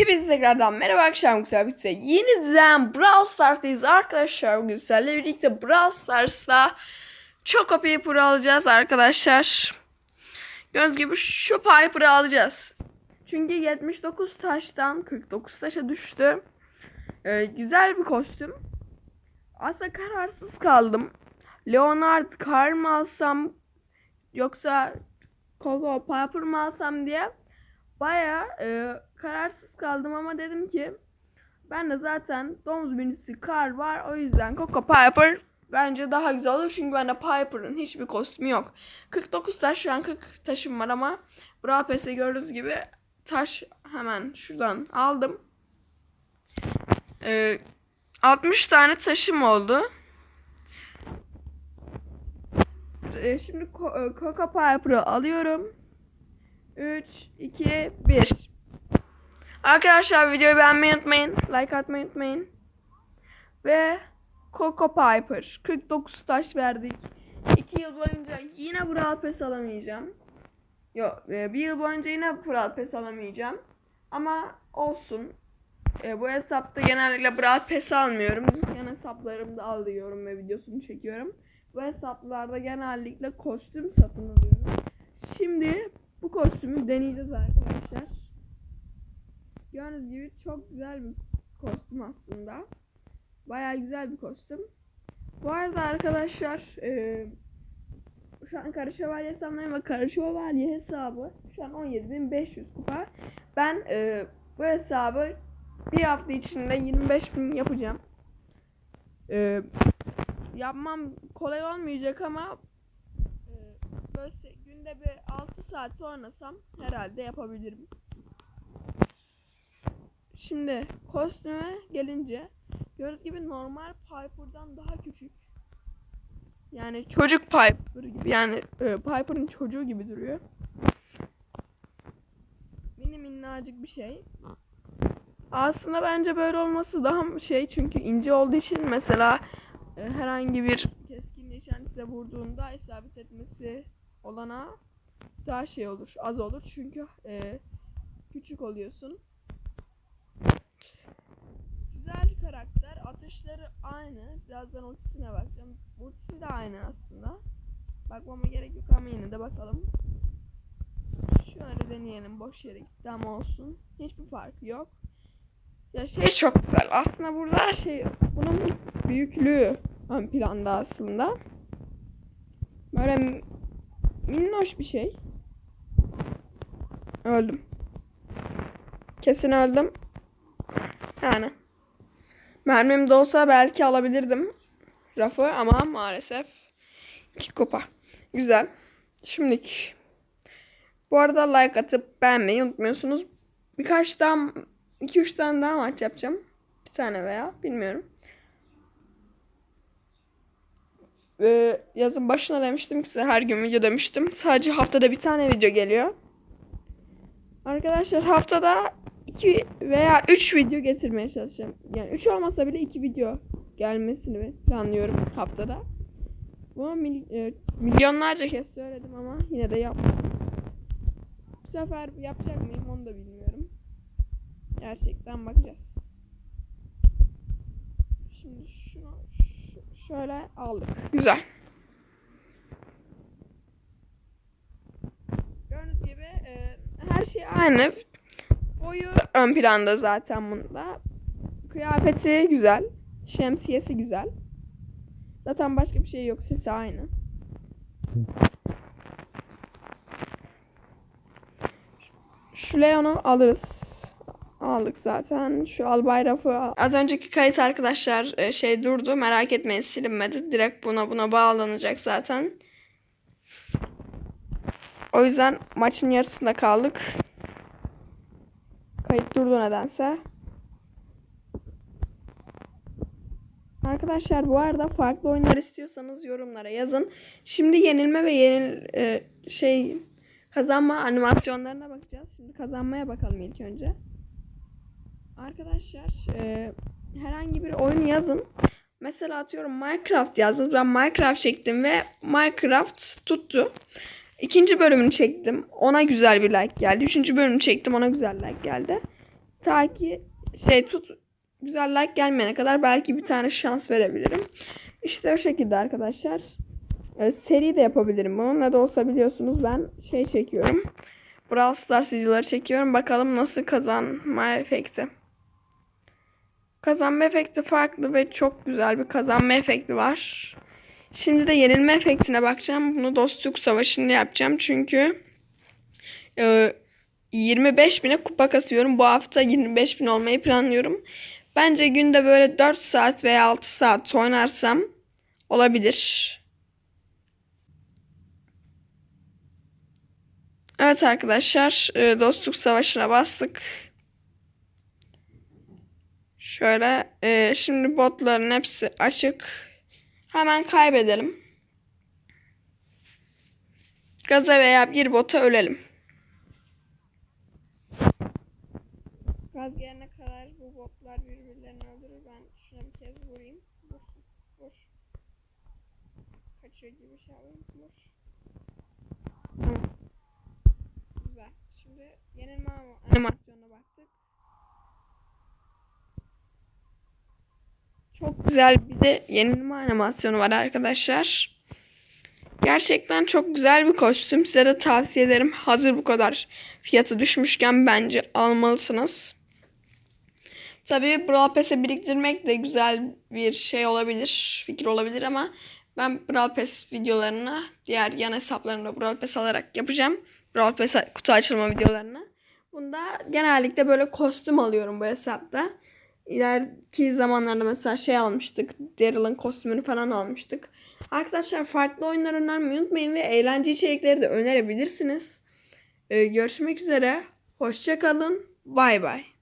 Hepinize tekrardan merhaba akşam güzel birlikte yeniden Brawl Stars'tayız arkadaşlar. Bugün sizlerle birlikte Brawl Stars'ta çok Piper'ı alacağız arkadaşlar. Gördüğünüz gibi şu Piper'ı alacağız. Çünkü 79 taştan 49 taşa düştü. Ee, güzel bir kostüm. Aslında kararsız kaldım. Leonard Carl mı alsam yoksa Coco Piper mı alsam diye baya kararsız kaldım ama dedim ki ben de zaten domuz binicisi kar var o yüzden Coco Piper bence daha güzel olur çünkü bende Piper'ın hiçbir kostümü yok. 49 taş şu an 40 taşım var ama Brawl Pass'te gördüğünüz gibi taş hemen şuradan aldım. Ee, 60 tane taşım oldu. Ee, şimdi Coco Piper'ı alıyorum. 3, 2, 1. Arkadaşlar videoyu beğenmeyi unutmayın. Like atmayı unutmayın. Ve Coco Piper. 49 taş verdik. 2 yıl boyunca yine Brawl Pass alamayacağım. Yok e, bir yıl boyunca yine Brawl Pass alamayacağım. Ama olsun. E, bu hesapta genellikle Brawl Pass almıyorum. Yan hesaplarımda alıyorum ve videosunu çekiyorum. Bu hesaplarda genellikle kostüm satın alıyorum. Şimdi bu kostümü deneyeceğiz arkadaşlar. Gördüğünüz gibi çok güzel bir kostüm aslında. Bayağı güzel bir kostüm. Bu arada arkadaşlar e, şu an Kara Şövalye hesabındayım ve Kara Şövalye hesabı şu an 17.500 kupa. Ben e, bu hesabı bir hafta içinde 25.000 yapacağım. E, yapmam kolay olmayacak ama e, böyle günde bir 6 saat oynasam herhalde yapabilirim. Şimdi kostüme gelince gördüğünüz gibi normal Piper'dan daha küçük. Yani çocuk Piper gibi yani e, Piper'ın çocuğu gibi duruyor. Mini minnacık bir şey. Aslında bence böyle olması daha şey çünkü ince olduğu için mesela e, herhangi bir keskin nişan size vurduğunda isabet etmesi olana daha şey olur, az olur çünkü e, küçük oluyorsun. Güzel karakter, atışları aynı. Birazdan ultisine bakacağım. Ultisi de aynı aslında. Bakmama gerek yok ama yine de bakalım. Şöyle deneyelim. Boş yere gitti ama olsun. Hiçbir farkı yok. Ya şey çok güzel. Aslında burada şey bunun büyüklüğü ön planda aslında. Böyle minnoş bir şey. Öldüm. Kesin öldüm. Yani. Mermim de olsa belki alabilirdim rafı ama maalesef iki kupa. Güzel. Şimdilik. Bu arada like atıp beğenmeyi unutmuyorsunuz. Birkaç daha 2-3 tane daha maç yapacağım. Bir tane veya bilmiyorum. Ee, yazın başına demiştim ki size her gün video demiştim. Sadece haftada bir tane video geliyor. Arkadaşlar haftada 2 veya 3 video getirmeye çalışacağım. Yani 3 olmasa bile 2 video gelmesini planlıyorum haftada. Bunu mil- e, milyonlarca kez söyledim ama yine de yapmadım. Bu sefer yapacak mıyım onu da bilmiyorum. Gerçekten bakacağız. Şimdi şunu şöyle aldık. Güzel. Gördüğünüz gibi e, her şey aynı. Boyu ön planda zaten bunda. Kıyafeti güzel. Şemsiyesi güzel. Zaten başka bir şey yok. Sesi aynı. Şu Leon'u alırız. Aldık zaten. Şu albay rafı al- Az önceki kayıt arkadaşlar e, şey durdu. Merak etmeyin silinmedi. Direkt buna buna bağlanacak zaten. O yüzden maçın yarısında kaldık. Kayıt durdu nedense. Arkadaşlar bu arada farklı oyunlar istiyorsanız yorumlara yazın. Şimdi yenilme ve yenil e, şey kazanma animasyonlarına bakacağız. Şimdi kazanmaya bakalım ilk önce. Arkadaşlar e, herhangi bir oyun yazın. Mesela atıyorum Minecraft yazdınız. Ben Minecraft çektim ve Minecraft tuttu. İkinci bölümünü çektim. Ona güzel bir like geldi. Üçüncü bölümünü çektim. Ona güzel like geldi. Ta ki şey tut güzel like gelmeyene kadar belki bir tane şans verebilirim. İşte o şekilde arkadaşlar. Ee, seri de yapabilirim bunu. Ne de olsa biliyorsunuz ben şey çekiyorum. Brawl Stars videoları çekiyorum. Bakalım nasıl kazanma efekti. Kazanma efekti farklı ve çok güzel bir kazanma efekti var. Şimdi de yenilme efektine bakacağım. Bunu dostluk savaşında yapacağım. Çünkü e, 25 bine kupa kasıyorum. Bu hafta 25 bin olmayı planlıyorum. Bence günde böyle 4 saat veya 6 saat oynarsam olabilir. Evet arkadaşlar e, dostluk savaşına bastık. Şöyle e, şimdi botların hepsi açık. Hemen kaybedelim. Gaza veya bir bota ölelim. Gaz gelene kadar bu botlar birbirlerini öldürür. Ben şuna bir kez vurayım. Vur. Vur. Kaçıyor gibi şey yapayım. Vur. Güzel. Şimdi yenilme ama- Çok güzel bir de yenilme animasyonu var arkadaşlar. Gerçekten çok güzel bir kostüm. Size de tavsiye ederim. Hazır bu kadar fiyatı düşmüşken bence almalısınız. Tabii Brawl Pass'e biriktirmek de güzel bir şey olabilir, fikir olabilir ama ben Brawl Pass videolarını diğer yan hesaplarımda Brawl Pass alarak yapacağım. Brawl Pass kutu açılma videolarını. Bunda genellikle böyle kostüm alıyorum bu hesapta. İleriki zamanlarda mesela şey almıştık. Daryl'ın kostümünü falan almıştık. Arkadaşlar farklı oyunlar önermeyi unutmayın ve eğlence içerikleri de önerebilirsiniz. Ee, görüşmek üzere. Hoşçakalın. Bay bay.